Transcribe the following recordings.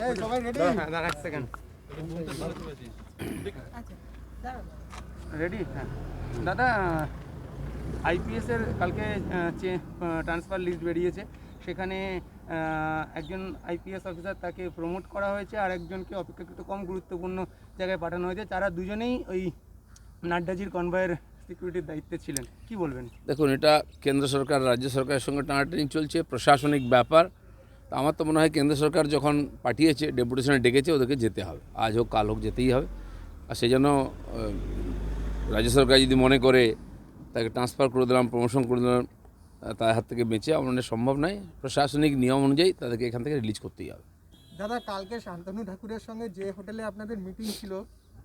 Ready হ্যাঁ ready হ্যাঁ। দাদা আইপিএস এর কালকে ট্রান্সফার লিস্ট বেরিয়েছে। সেখানে একজন আইপিএস অফিসার তাকে প্রমোট করা হয়েছে আর একজনকে অপেক্ষাকৃত কম গুরুত্বপূর্ণ জায়গায় পাঠানো হয়েছে। তারা দুজনেই ওই নাড্ডাজির কনভয়ের সিকিউরিটির দায়িত্বে ছিলেন। কি বলবেন? দেখুন এটা কেন্দ্র সরকার রাজ্য সরকারের সঙ্গে টানাটানি চলছে। প্রশাসনিক ব্যাপার। তা আমার তো মনে হয় কেন্দ্র সরকার যখন পাঠিয়েছে, ডেপুটেশনে ডেকেছে, ওদেরকে যেতে হবে। আজ হোক, কাল হোক, যেতেই হবে। আর সেই জন্য রাজ্য সরকার যদি মনে করে, তাকে ট্রান্সফার করে দিলাম প্রমোশন করে দিলাম তার হাত থেকে বেঁচে আমার সম্ভব নয়। প্রশাসনিক নিয়ম অনুযায়ী তাদেরকে এখান থেকে রিলিজ করতেই হবে। দাদা, কালকে শান্তনু ঠাকুরের সঙ্গে যে হোটেলে আপনাদের মিটিং ছিল,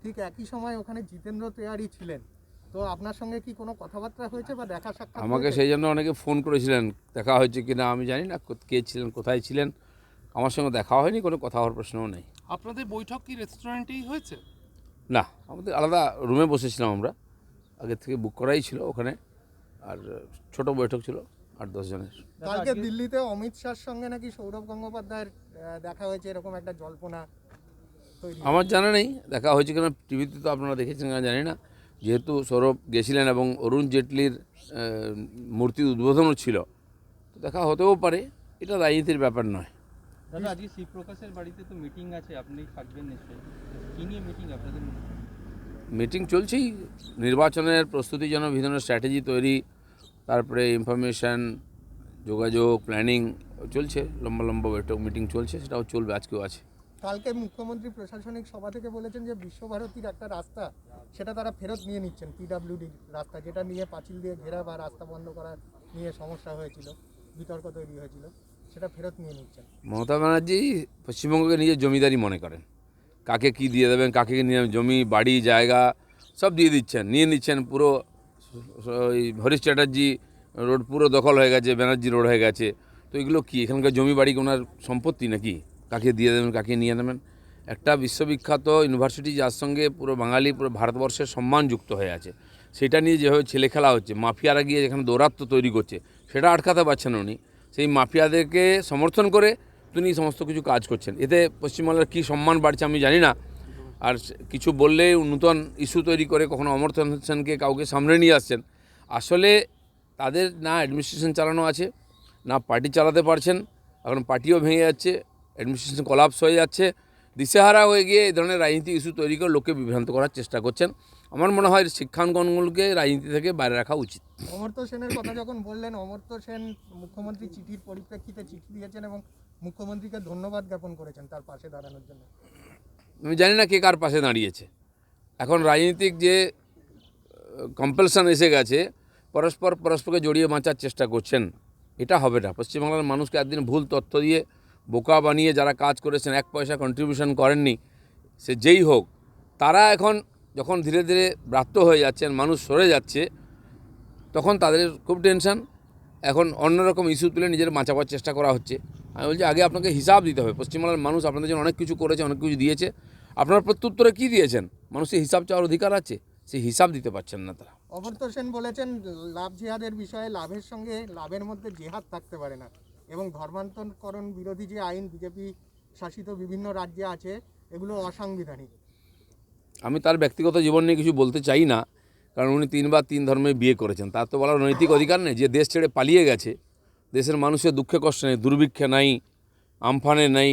ঠিক একই সময় ওখানে জিতেন্দ্র তেওয়ারি ছিলেন। তো আপনার সঙ্গে কি কোনো কথাবার্তা হয়েছে বা দেখা সাক্ষাৎ আমাকে সেই জন্য অনেকে ফোন করেছিলেন দেখা হয়েছে কি না আমি জানি না কো- কে ছিলেন কোথায় ছিলেন আমার সঙ্গে দেখা হয়নি কোনো কথা হওয়ার প্রশ্নও নেই। আপনাদের বৈঠক কি রেস্টুরেন্টেই হয়েছে? না আমাদের আলাদা রুমে বসেছিলাম আমরা আগে থেকে বুক করাই ছিল ওখানে আর ছোট বৈঠক ছিল আট দশ জনের। কালকে দিল্লিতে অমিত শাহর সঙ্গে নাকি সৌরভ গঙ্গোপাধ্যায়ের দেখা হয়েছে এরকম একটা জল্পনা আমার জানা নেই দেখা হয়েছে কিনা টিভিতে তো আপনারা দেখেছেন কিনা জানি না। যেহেতু সৌরভ গেছিলেন এবং অরুণ জেটলির মূর্তি উদ্বোধনও ছিল তো দেখা হতেও পারে এটা রাজনীতির ব্যাপার নয়। দাদা আজকে শিবপ্রকাশের বাড়িতে তো মিটিং আছে আপনি থাকবেন নিশ্চয়ই। কি নিয়ে মিটিং আপনাদের মিটিং চলছেই নির্বাচনের প্রস্তুতির জন্য বিভিন্ন স্ট্র্যাটেজি তৈরি তারপরে ইনফরমেশন যোগাযোগ প্ল্যানিং চলছে লম্বা লম্বা বৈঠক মিটিং চলছে সেটাও চলবে আজকেও আছে। কালকে মুখ্যমন্ত্রী প্রশাসনিক সভা থেকে বলেছেন যে বিশ্বভারতীর একটা রাস্তা, সেটা তারা ফেরত নিয়ে নিচ্ছেন পিডাব্লিউডির রাস্তা, যেটা নিয়ে পাঁচিল দিয়ে ঘেরা বা রাস্তা বন্ধ করা নিয়ে সমস্যা হয়েছিল, বিতর্ক তৈরি হয়েছিল, সেটা ফেরত নিয়ে নিচ্ছেন। মমতা ব্যানার্জি পশ্চিমবঙ্গকে নিজের জমিদারি মনে করেন। কাকে কি দিয়ে দেবেন, কাকে নিয়ে জমি, বাড়ি, জায়গা, সব দিয়ে দিচ্ছেন, নিয়ে নিচ্ছেন পুরো ওই হরিশ চ্যাটার্জি রোড পুরো দখল হয়ে গেছে, ব্যানার্জি রোড হয়ে গেছে। তো এগুলো কি, এখানকার জমি বাড়ি ওনার সম্পত্তি নাকি? কাকে দিয়ে দেবেন, কাকে নিয়ে নেবেন। একটা বিশ্ববিখ্যাত ইউনিভার্সিটি যার সঙ্গে পুরো বাঙালি, পুরো ভারতবর্ষের সম্মান যুক্ত হয়ে আছে। সেটা নিয়ে যেভাবে ছেলে খেলা হচ্ছে, মাফিয়ারা গিয়ে যেখানে দৌরাত্ম তৈরি করছে, সেটা আটকাতে পারছেন উনি। সেই মাফিয়াদেরকে সমর্থন করে তিনি সমস্ত কিছু কাজ করছেন। এতে পশ্চিমবাংলার কী সম্মান বাড়ছে আমি জানি না। আর কিছু বললে নূতন ইস্যু তৈরি করে কখনো অমর্থন সেনকে কাউকে সামনে নিয়ে আসছেন। আসলে তাদের না অ্যাডমিনিস্ট্রেশন চালানো আছে, না পার্টি চালাতে পারছেন, এখন পার্টিও ভেঙে যাচ্ছে। অ্যাডমিনিস্ট্রেশন কলাপস হয়ে যাচ্ছে। দিশেহারা হয়ে গিয়ে এই ধরনের রাজনীতি ইস্যু তৈরি করে লোককে বিভ্রান্ত করার চেষ্টা করছেন। আমার মনে হয় শিক্ষাঙ্গনগুলোকে রাজনীতি থেকে বাইরে রাখা উচিত। অমর্ত্য সেনের কথা যখন বললেন অমর্ত্য সেন মুখ্যমন্ত্রী চিঠির পরিপ্রেক্ষিতে চিঠি দিয়েছেন এবং মুখ্যমন্ত্রীকে ধন্যবাদ জ্ঞাপন করেছেন তার পাশে দাঁড়ানোর জন্য। আমি জানি না কে কার পাশে দাঁড়িয়েছে। এখন রাজনীতিক যে কম্পালশন এসে গেছে পরস্পর পরস্পরকে জড়িয়ে বাঁচার চেষ্টা করছেন এটা হবে না। পশ্চিমবাংলার মানুষকে একদিন ভুল তথ্য দিয়ে বোকা বানিয়ে যারা কাজ করেছেন, এক পয়সা কন্ট্রিবিউশন করেননি, সে যেই হোক, তারা এখন যখন ধীরে ধীরে ব্রাত্য হয়ে যাচ্ছেন, মানুষ সরে যাচ্ছে, তখন তাদের খুব টেনশন এখন অন্যরকম ইস্যু তুলে নিজের বাঁচাবার চেষ্টা করা হচ্ছে। আমি বলছি, আগে আপনাকে হিসাব দিতে হবে। পশ্চিমবাংলার মানুষ আপনাদের জন্য অনেক কিছু করেছে, অনেক কিছু দিয়েছে। আপনার প্রত্যুত্তরে কী দিয়েছেন? মানুষের হিসাব চাওয়ার অধিকার আছে? সেই হিসাব দিতে পারছেন না তারা। অমর্ত্য সেন বলেছেন, লাভ জিহাদের বিষয়ে লাভের সঙ্গে লাভের মধ্যে জেহাদ থাকতে পারে না। এবং ধর্মান্তরকরণ বিরোধী যে আইন বিজেপি শাসিত বিভিন্ন রাজ্যে আছে, এগুলো অসাংবিধানিক। আমি তার ব্যক্তিগত জীবন নিয়ে কিছু বলতে চাই না, কারণ উনি তিনবার তিন ধর্মে বিয়ে করেছেন। তার তো বলার নৈতিক অধিকার নেই, যে দেশ ছেড়ে পালিয়ে গেছে, দেশের মানুষের দুঃখে কষ্ট নেই, দুর্ভিক্ষে নাই, আমফানে নাই,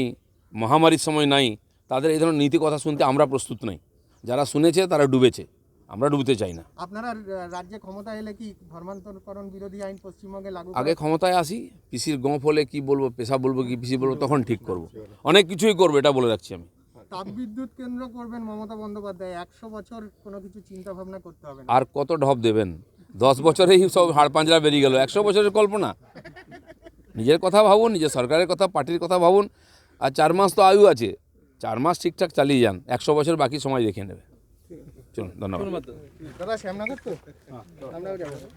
মহামারীর সময় নাই, তাদের এই ধরনের নীতি কথা শুনতে আমরা প্রস্তুত নাই। যারা শুনেছে তারা ডুবেছে। আমরা ডুবতে চাই না। আপনারা রাজ্যে ক্ষমতা এলে কি ধর্মান্তরকরণ বিরোধী আইন পশ্চিমবঙ্গে লাগু আগে ক্ষমতায় আসি পিসির গঁফ হলে কী বলব পেশা বলব কি পিসি বলব তখন ঠিক করব। অনেক কিছুই করব এটা বলে রাখছি আমি। তাপবিদ্যুৎ কেন্দ্র করবেন মমতা বন্দ্যোপাধ্যায় একশো বছর কোনো কিছু চিন্তা ভাবনা করতে হবে আর কত ঢপ দেবেন? দশ বছরেই সব হাড় পাঞ্জরা বেরিয়ে গেল একশো বছরের কল্পনা। নিজের কথা ভাবুন নিজের সরকারের কথা পার্টির কথা ভাবুন আর চার মাস তো আয়ু আছে। চার মাস ঠিকঠাক চালিয়ে যান একশো বছর বাকি সময় দেখে নেবে। চলুন ধন্যবাদ। দাদা শ্যামনগর তো? যাব